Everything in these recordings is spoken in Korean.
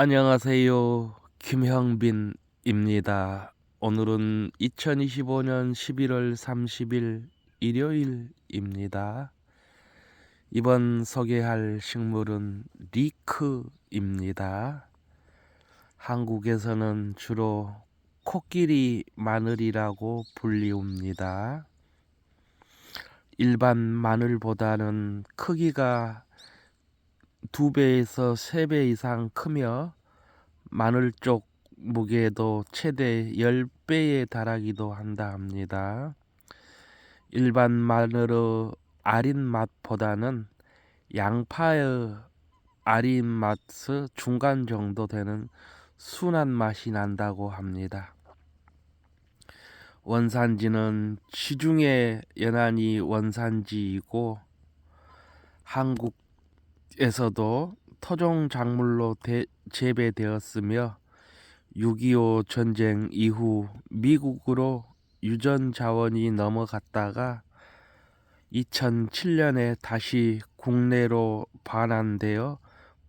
안녕하세요. 김형빈입니다. 오늘은 2025년 11월 30일 일요일입니다. 이번 소개할 식물은 리크입니다. 한국에서는 주로 코끼리 마늘이라고 불리웁니다. 일반 마늘보다는 크기가 두 배에서 세배 이상 크며 마늘 쪽 무게도 최대 10배에 달하기도 한다 합니다. 일반 마늘의 아린 맛보다는 양파의 아린 맛의 중간 정도 되는 순한 맛이 난다고 합니다. 원산지는 지중해 연안이 원산지이고 한국 에서도 토종 작물로 대- 재배되었으며 6.25 전쟁 이후 미국으로 유전 자원이 넘어갔다가 2007년에 다시 국내로 반환되어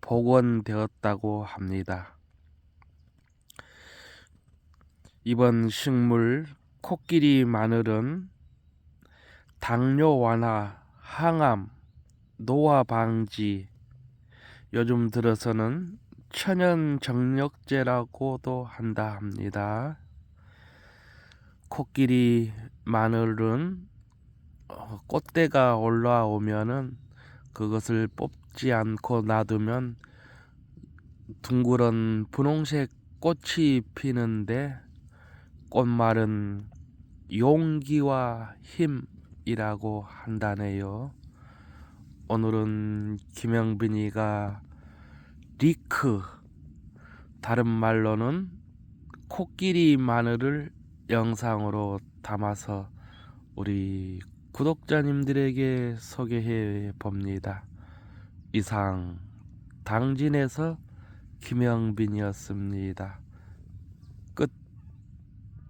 복원되었다고 합니다. 이번 식물 코끼리 마늘은 당뇨 완화, 항암, 노화 방지, 요즘 들어서는 천연 정력제라고도 한다 합니다. 코끼리 마늘은 어, 꽃대가 올라오면은 그것을 뽑지 않고 놔두면 둥그런 분홍색 꽃이 피는데 꽃말은 용기와 힘이라고 한다네요. 오늘은 김영빈이가 리크 다른 말로는 코끼리 마늘을 영상으로 담아서 우리 구독자님들에게 소개해 봅니다. 이상 당진에서 김영빈이었습니다.